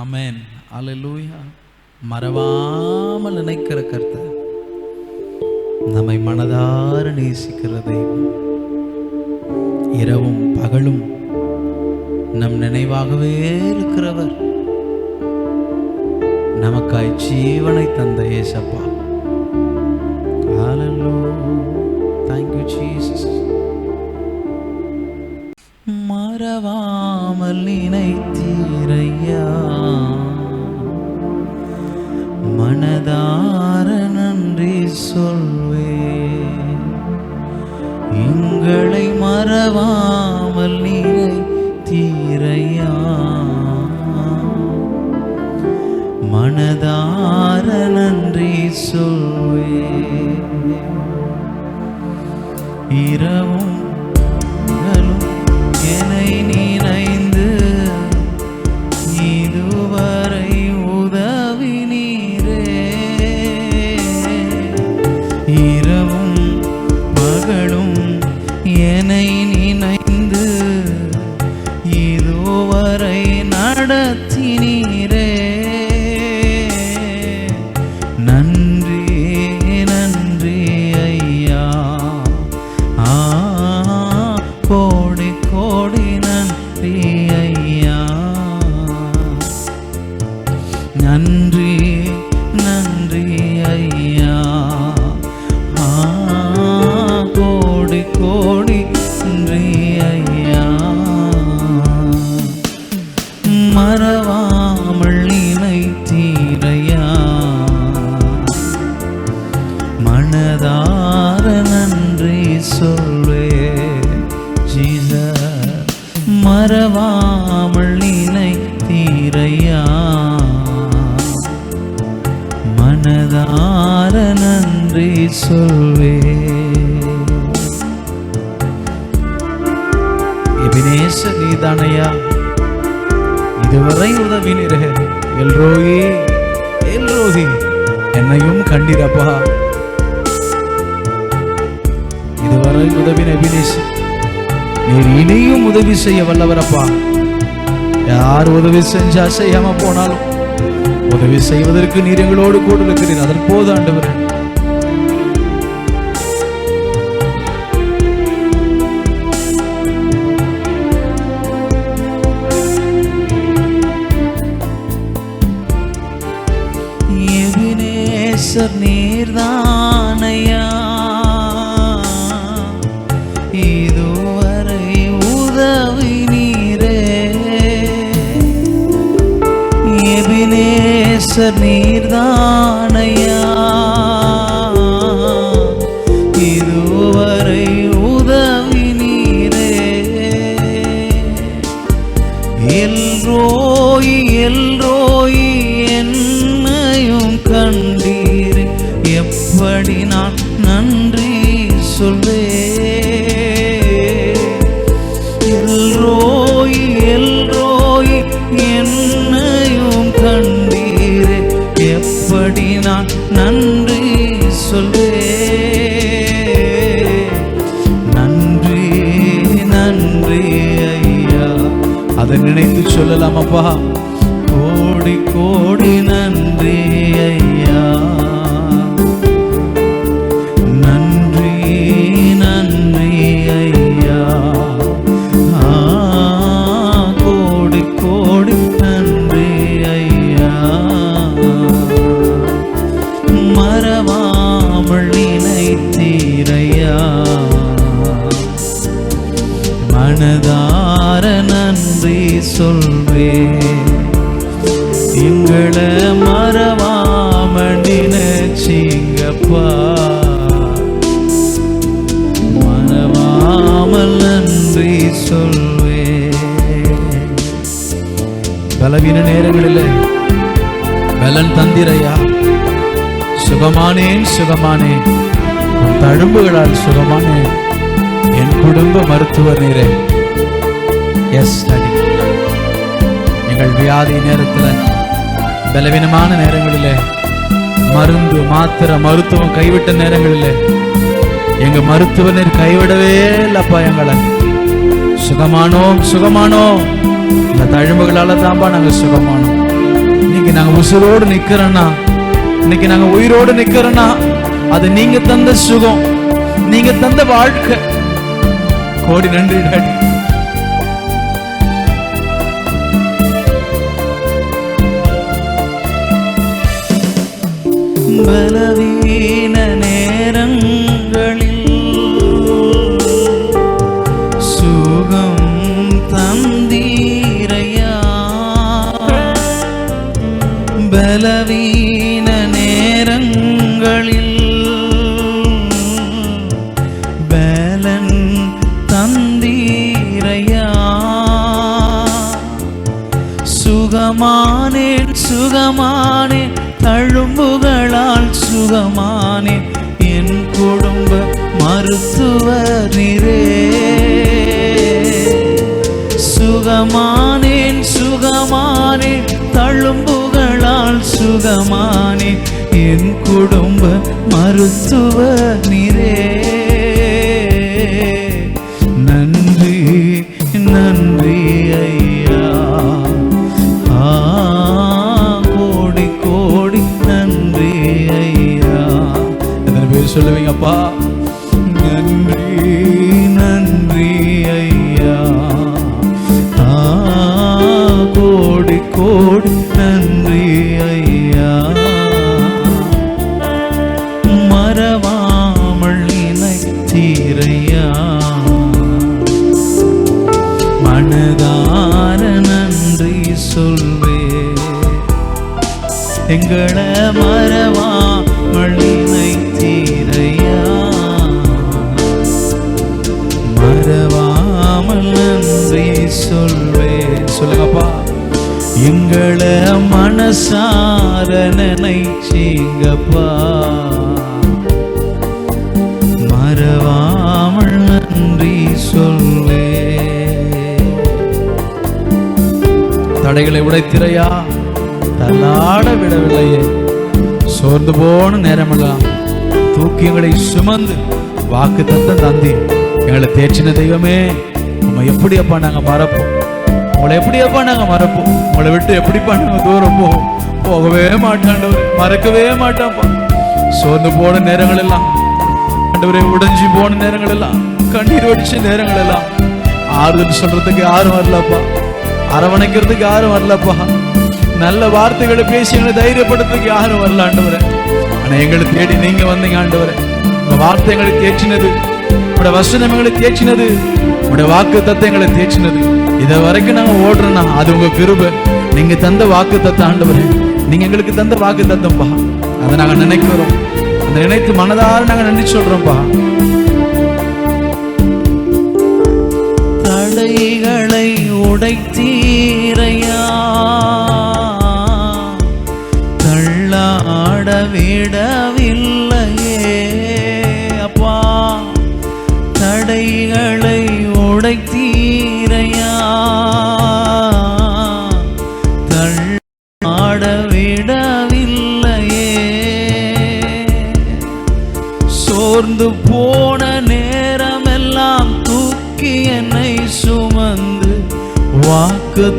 அமேன் அலலூயா மறவாமல் நினைக்கிற கர்த்தர். நம்மை மனதார நேசிக்கிற தெய்வம். இரவும் பகலும் நம் நினைவாகவே இருக்கிறவர். நமக்காய் ஜீவனை தந்த ஏசப்பா. தேங்க்யூ ஜீசஸ் நன்றி சொல்வே இரவும் செய்ய வல்லவரப்பா. யார் உதவி செஞ்சா செய்யாம போனாலும் உதவி செய்வதற்கு நீர் எங்களோடு கூட இருக்கிறீர். அதன் போது ஆண்டவர். எபினேசர் நீ எபினேசர் நீர்தான். நினைத்து எலும்புகளால் தழும்புகளால் என் குடும்ப மருத்துவர் நீரே எஸ் எங்கள் வியாதி நேரத்தில் பலவீனமான நேரங்களிலே மருந்து மாத்திரை மருத்துவம் கைவிட்ட நேரங்களிலே எங்க மருத்துவனர் கைவிடவே இல்லப்பா எங்களை. சுகமானோம் சுகமானோம். இந்த தழும்புகளால தான்ப்பா நாங்க சுகமானோம். இன்னைக்கு நாங்க உசுரோடு நிக்கிறோன்னா இன்னைக்கு நாங்க உயிரோடு நிக்கிறோன்னா அது நீங்க தந்த சுகம். நீங்க தந்த வாழ்க்கை. கோடி நன்றி டாடி. பலவீன சுகமானேன் சுகமானேன் தழும்புகளால் சுகமானேன் என் குடும்ப மருத்துவரே சுகமானேன் சுகமானேன் தழும்புகளால் சுகமானேன் என் குடும்ப மருத்துவ நிறே pá உடைத்திரையா தள்ளாட விடவில்லையே. சோர்ந்து போன நேரமெல்லாம் தூக்கி எங்களை சுமந்து வாக்கு தத்தம் தந்தி. எங்களை தேய்ச்சின தெய்வமே நம்ம எப்படியப்பா நாங்க மறப்போம்? உங்களை எப்படியப்பா நாங்க மறப்போம்? உங்களை விட்டு எப்படிப்பா நாங்க தூரம் போவோம் போகவே மாட்டாண்டவர் மறக்கவே மாட்டான்ப்பா. சோர்ந்து போன நேரங்கள் எல்லாம் ஆண்டவரே உடைஞ்சு போன நேரங்கள் எல்லாம் கண்ணீர் வடிச்ச நேரங்கள் எல்லாம் ஆறுதல் சொல்றதுக்கு யாரும் வரலப்பா. அரவணைக்கிறதுக்கு யாரும் வரலப்பா. நல்ல வார்த்தைகளை பேசி எங்களை தைரியப்படுத்துறதுக்கு யாரும் வரல ஆண்டவரே. ஆனா எங்களை தேடி நீங்க வந்தீங்க ஆண்டவரே. உங்க வார்த்தை எங்களை தேய்ச்சினது உங்களோட வசனம் எங்களை தேய்ச்சினது உங்களோட வாக்கு தத்தை எங்களை தேய்ச்சினது இதை வரைக்கும் நாங்க ஓடுறோம்னா அது உங்க கிருபை. நீங்க தந்த வாக்கு தத்த ஆண்டவரே. நீங்க எங்களுக்கு தந்த வாக்கு தத்தம்பா. அதை நாங்க நினைக்கிறோம். அந்த நினைத்து மனதார நாங்க நன்றி சொல்றோம்பா. தடைகள் உடைத்தீரையா?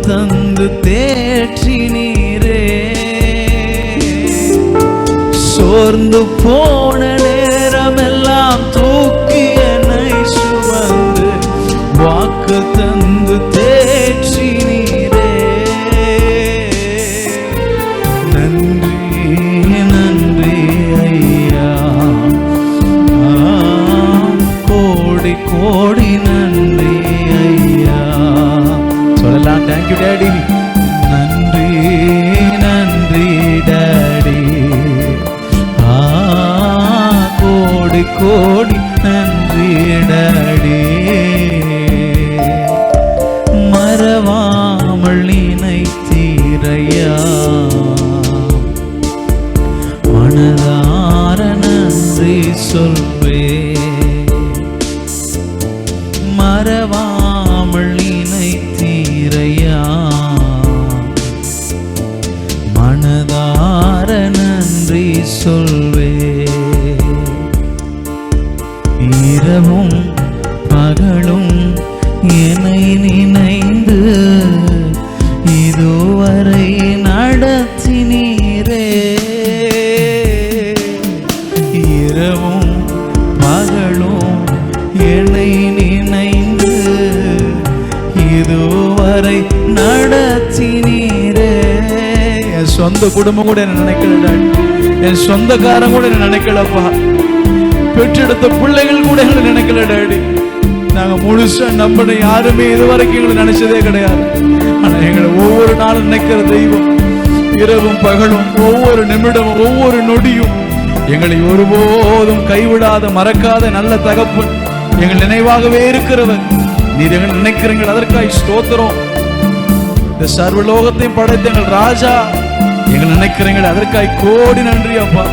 தந்து தேற்றி நீரே சோர்ந்து போன நேரமெல்லாம் தூக்கி என்னை சுமந்து வாக்கு தந்து தேற்றி நன்றி சொந்தக்காரன் கூட என்ன நினைக்கலப்பா. பெற்றெடுத்த பிள்ளைகள் கூட எங்களை நினைக்கல டேடி. நாங்க முழுசா நம்பின யாருமே இதுவரைக்கும் எங்களை நினைச்சதே கிடையாது. ஆனா எங்களை ஒவ்வொரு நாளும் நினைக்கிற தெய்வம் இரவும் பகலும் ஒவ்வொரு நிமிடமும் ஒவ்வொரு நொடியும் எங்களை ஒருபோதும் கைவிடாத மறக்காத நல்ல தகப்பன் எங்கள் நினைவாகவே இருக்கிறவர். நீர் எங்க நினைக்கிறீங்கள் அதற்காய் ஸ்தோத்திரம். இந்த சர்வலோகத்தையும் படைத்த எங்கள் ராஜா எங்கள் நினைக்கிறீங்கள் அதற்காய் கோடி நன்றி அப்பா.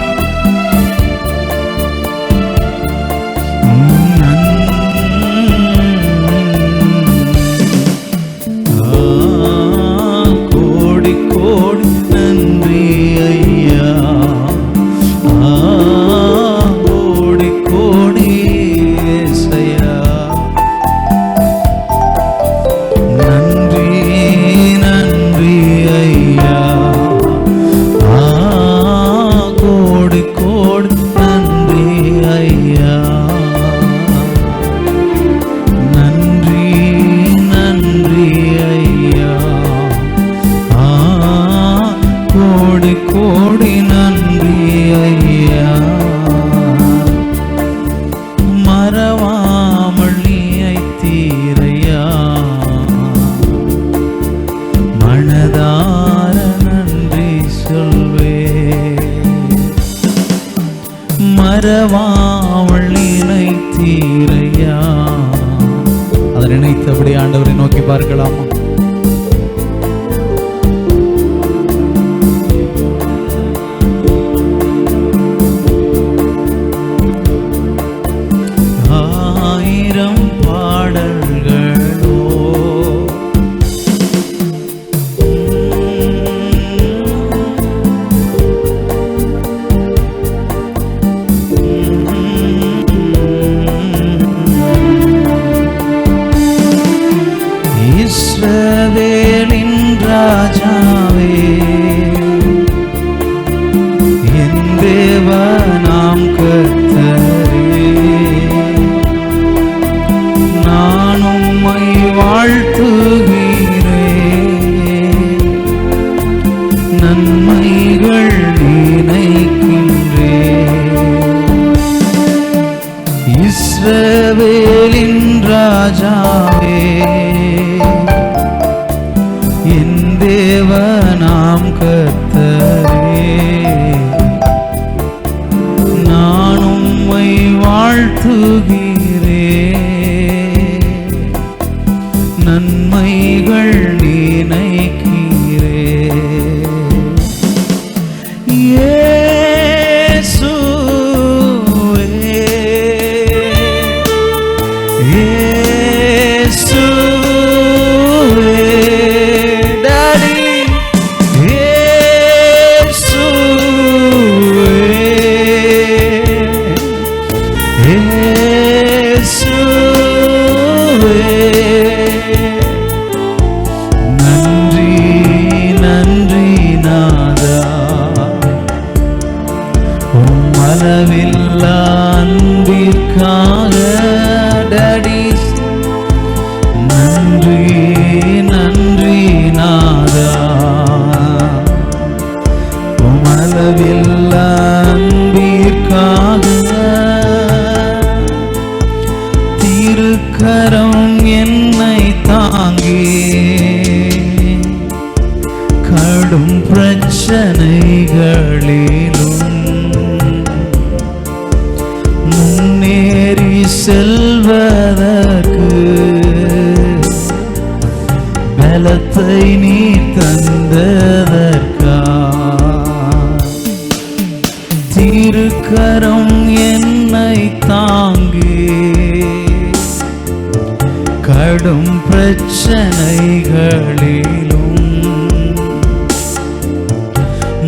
பிரச்சனைகளிலும்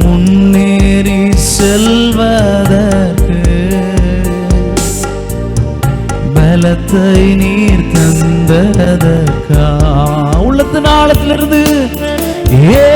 முன்னேறி செல்வதற்கு பலத்தை நீர் தந்ததற்கா? உள்ளத்து நாளத்திலிருந்து ஏ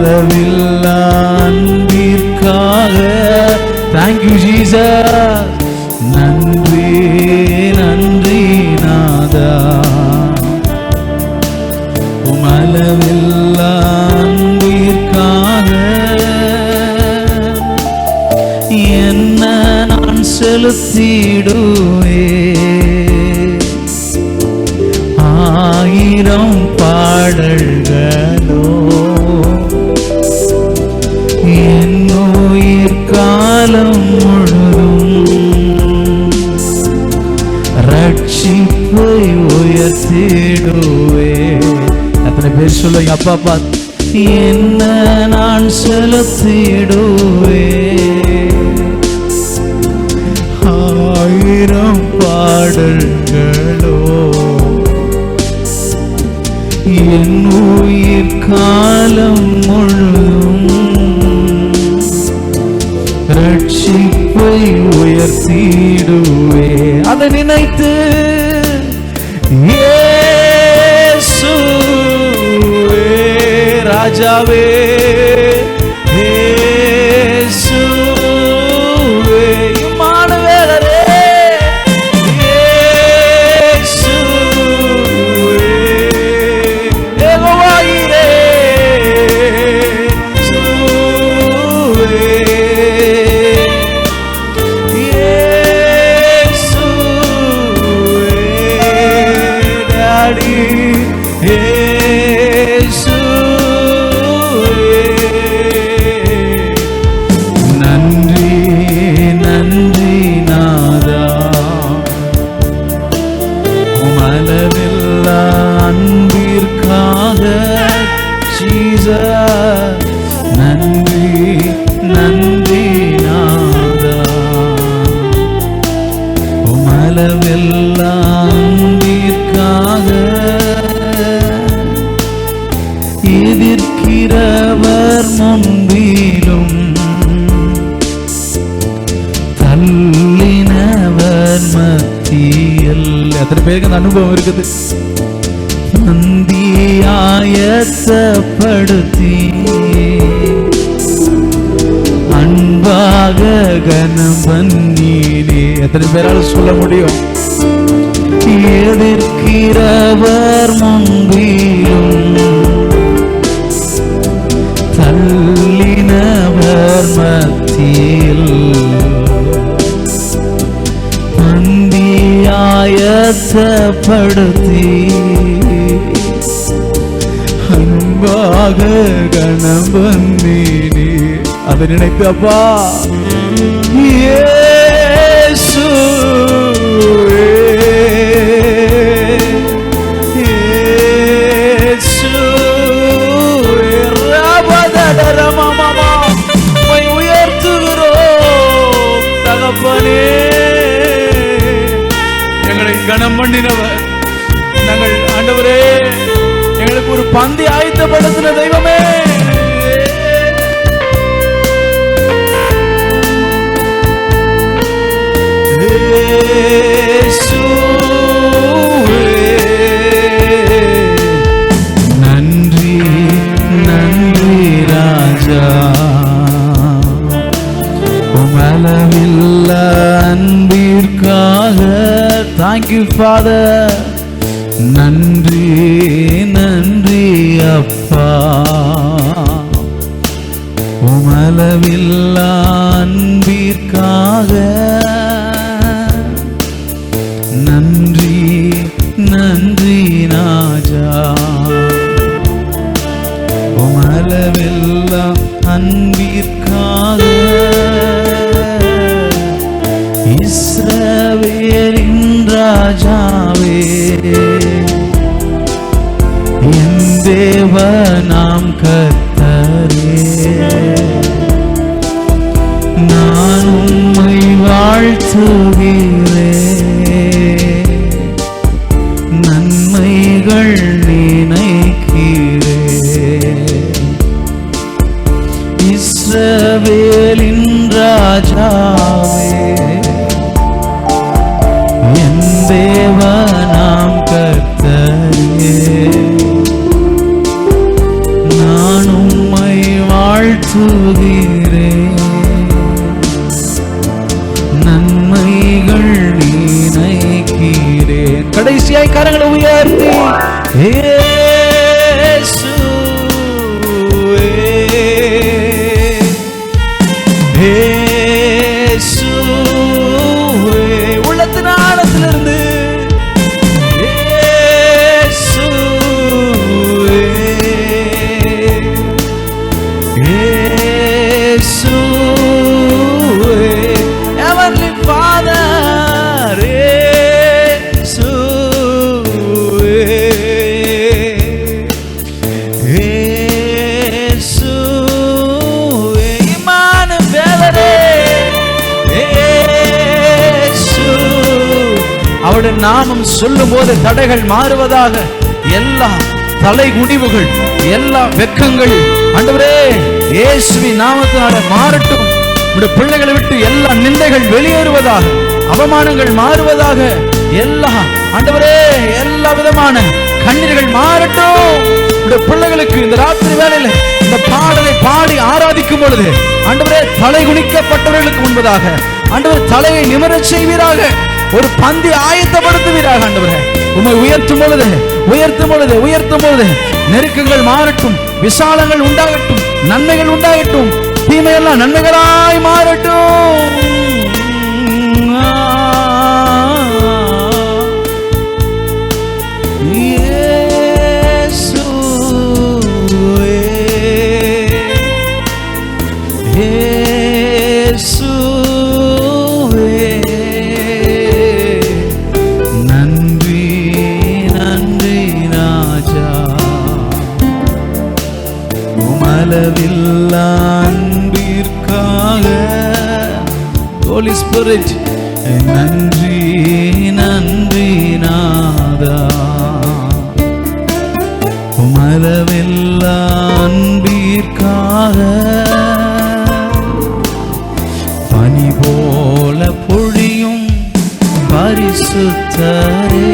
அளவில்லா அன்பிற்காக. தேங்க்யூ ஜீசஸ் நன்றி நன்றி நாதா. உமளவில்லா அன்பிற்காக. என்ன நான் செலுத்திடும்? சொல்லுங்க அப்பா அப்பா. என்ன நான் செலுத்திடுவே ஆயிரம் பாடல்களோ என் உயிர் காலம் முழுதும் ரட்சிப்பை உயர்த்திடுவே যাবে நந்தியாயத்தப்படுத்தி அன்பாக கனம் பண்ணினே. எத்தனை பேரால் சொல்ல முடியும்? எதிர்க்கிறவர் முன்பிலும் தள்ளினவர் மத்தியில். பந்தியாயத்தப்படுத்தி அன்பாக கணபந்தினி அதை நினைத்து அப்பா இயேசுவே, ரபதடரமமமா, எங்களுக்கு ஒரு பந்தி ஆயத்தப்படுத்தின தெய்வமே. இயேசுவே. நன்றி அவருடைய நாமம் சொல்லும் போது தடைகள் மாறுவதாக எல்லா தலை குடிவுகள் எல்லா வெக்கங்கள். ஆண்டவரே இயேசுவி நாமத்தினால மாறட்டும். உடைய பிள்ளைகளை விட்டு எல்லா நிந்தைகள் வெளியேறுவதாக அவமானங்கள் மாறுவதாக எல்லா ஆண்டவரே எல்லா விதமான கண்ணீர்கள் மாறட்டும். உடைய பிள்ளைகளுக்கு இந்த ராத்திரி வேலையில இந்த பாடலை பாடி ஆராதிக்கும் பொழுது ஆண்டவரே தலை குனிக்கப்பட்டவர்களுக்கு முன்பதாக ஆண்டவர் தலையை நிமிர செய்வீராக. ஒரு பந்தி ஆயத்தப்படுத்துவீராக ஆண்டவரே. உம்மை உயர்த்தும் பொழுது உயர்த்தும் பொழுது உயர்த்தும் பொழுது நெருக்கங்கள் மாறட்டும் விசாலங்கள் உண்டாகட்டும் நன்மைகள் உண்டாகட்டும் தீமையெல்லாம் நன்மைகளாய் மாறட்டும். ஹோலி ஸ்பிரிட் நன்றி நன்றி நாதா. உமளவில் அன்பிற்காக பனி போல பொழியும் பரிசுத்தரே.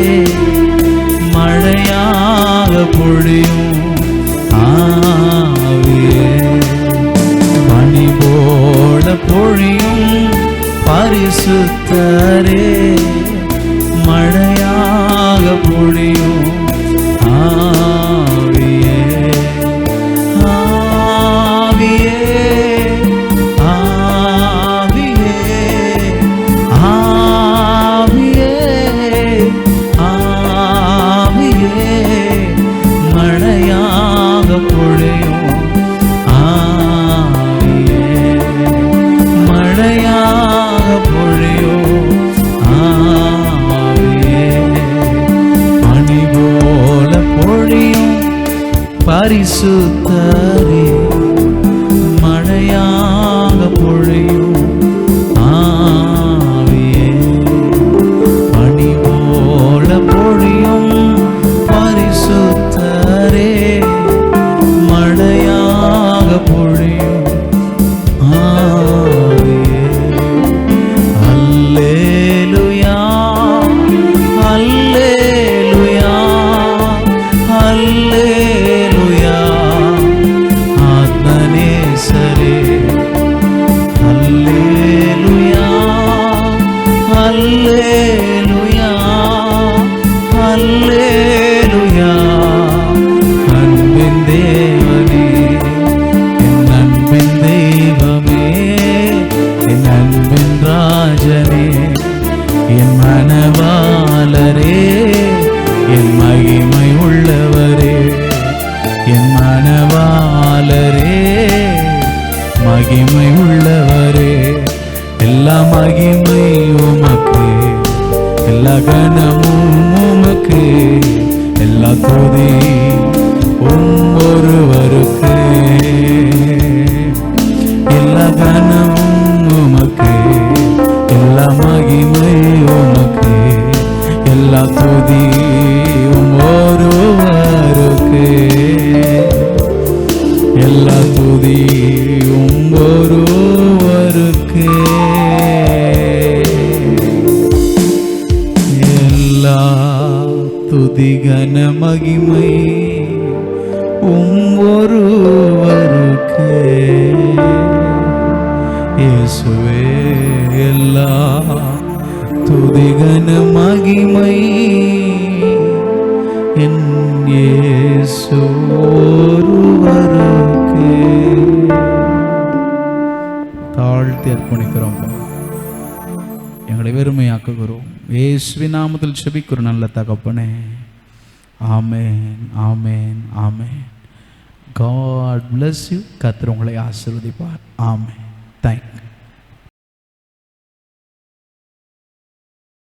பரிசுத்தரே துதிகன மகிமை வெறுமையாக்குகிறோம் இயேசுவின் நாமத்தில் செபிக்கிறோம் நல்ல தகப்பனே. ஆமேன் ஆமேன் ஆமேன். காட் bless யூ கர்த்தர் உங்களை ஆசிர்வதிப்பார். ஆமென். தேங்க்